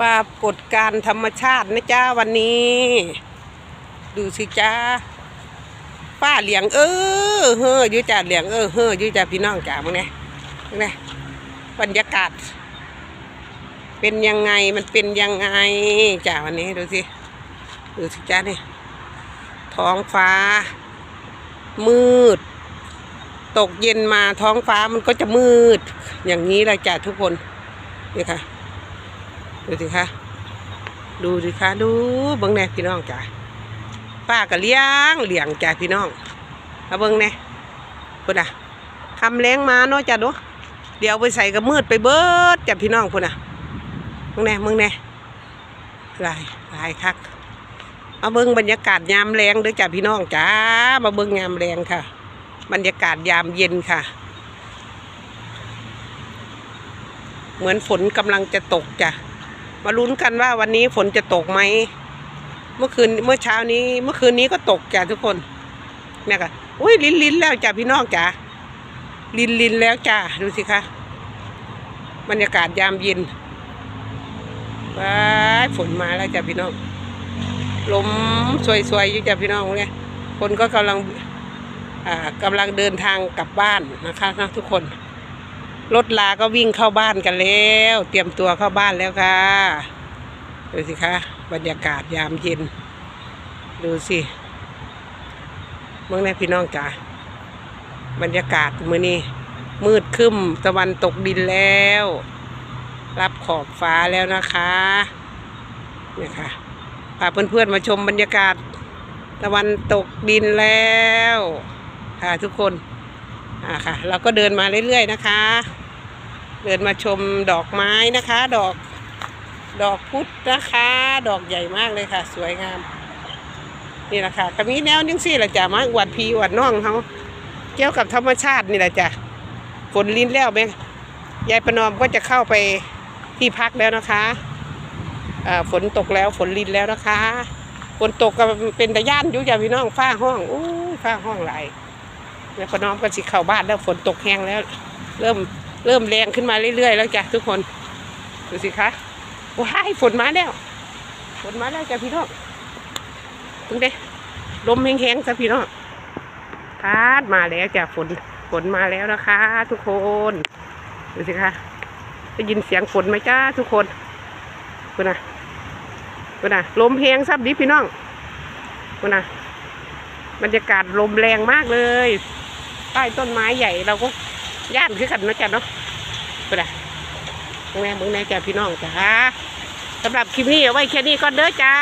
ปรากฏการธรรมชาตินะจ้าวันนี้ ดูสิจ้าป้าเหลียง เออเฮ้อยู่จ้าเหลียงเออเฮ้อยู่จ้าพี่น้องจ้ามึงเนี่ยมึงเนี่ยบรรยากาศ เป็นยังไงมันเป็นยังไงจ้าวันนี้ดูสิดูสิจ้านี่ท้องฟ้า มืด ตกเย็นมาท้องฟ้ามันก็จะมืด อย่างนี้เลยจ้ะทุกคนนี่ค่ะ ดูสิคะดูสิคะดูเบิ้งแน่พี่น้องจ้ะป้าก็เลี้ยงเลี้ยงจ้ะพี่น้องเอาเบิ้งแน่พุ่นอะทำแรงมาเนาะจ้ะเนาะเดี๋ยวไปใส่กับมืดไปเบิดจ้ะพี่น้องพุ่นอะเบิ้งแน่เบิ้งแน่ลายลายคักเอาเบิ้งบรรยากาศยามแรงเด้อจ้ะพี่น้องจ้ามาเบิ้งยามแรงค่ะ บรรยากาศยามเย็นค่ะ เหมือนฝนกำลังจะตกจ้ะ มาลุ้นกันว่าวันนี้ฝนจะตกไหม เมื่อคืนเมื่อเช้านี้ เมื่อคืนนี้ก็ตกจ้ะทุกคนเนี่ยค่ะอุ้ยลินลินแล้วจ้ะพี่น้องจ้ะลินลินแล้วจ้ะดูสิคะบรรยากาศยามเย็นว้าฝนมาแล้วจ้ะพี่น้องลมสวยๆอยู่จ้ะพี่น้องเนี่ยคนก็กำลังอ่ากำลังเดินทางกลับบ้านนะคะนะทุกคน รถลาก็วิ่งเข้าบ้านกันแล้ว เตรียมตัวเข้าบ้านแล้วค่ะดูสิคะบรรยากาศยามเย็น ดูสิเมื่อไงพี่น้องจ๋าบรรยากาศมื้อนี้ มืดครึ้มตะวันตกดินแล้ว รับขอบฟ้าแล้วนะคะเนี่ยค่ะพาเพื่อนๆมาชมบรรยากาศ ตะวันตกดินแล้ว ค่ะทุกคนอ่าค่ะ เราก็เดินมาเรื่อยๆนะคะ เดินมาชมดอกไม้นะคะ ดอกดอกพุธนะคะ ดอกใหญ่มากเลยค่ะ สวยงาม นี่แหละค่ะก็มีแนวนึงสิแหละจ้ะมาอวดพีอวดน้องเขาเกี่ยวกับธรรมชาตินี่แหละจ้ะฝนลิ้นแล้วไหมยายประนอมก็จะเข้าไปที่พักแล้วนะคะอ่าฝนตกแล้วฝนลินแล้วนะคะ ฝนตกก็เป็นตะย่านอยู่จ้ะพี่น้องฟ้าห้องอู้ยฟ้าห้องไหลายแม่ประนอมก็สิเข้าบ้านแล้วฝนตกแห้งแล้ว เริ่ม เริ่มแรงขึ้นมาเรื่อยๆแล้วจ้ะทุกคน ดูสิคะว้ายฝนมาแล้ว ฝนมาแล้วจ้ะพี่น้องตรงเด้ลมแห้งๆจ้ะพี่น้องพาดมาแล้วจ้ะฝนฝนมาแล้วนะคะ ทุกคนดูสิคะได้ยินเสียงฝนไหมจ้าทุกคนคุณนะคุณนะลมแห้งซับดิพี่น้องคุณนะบรรยากาศลมแรงมากเลย ใต้ต้นไม้ใหญ่เราก็ ย่านคือกันนะจ๊ะเนาะไปละมึงแน่มึงแน่จ้ะพี่น้องจ้าสำหรับคลิปนี้เอาไว้แค่นี้ก่อนเด้อจ้า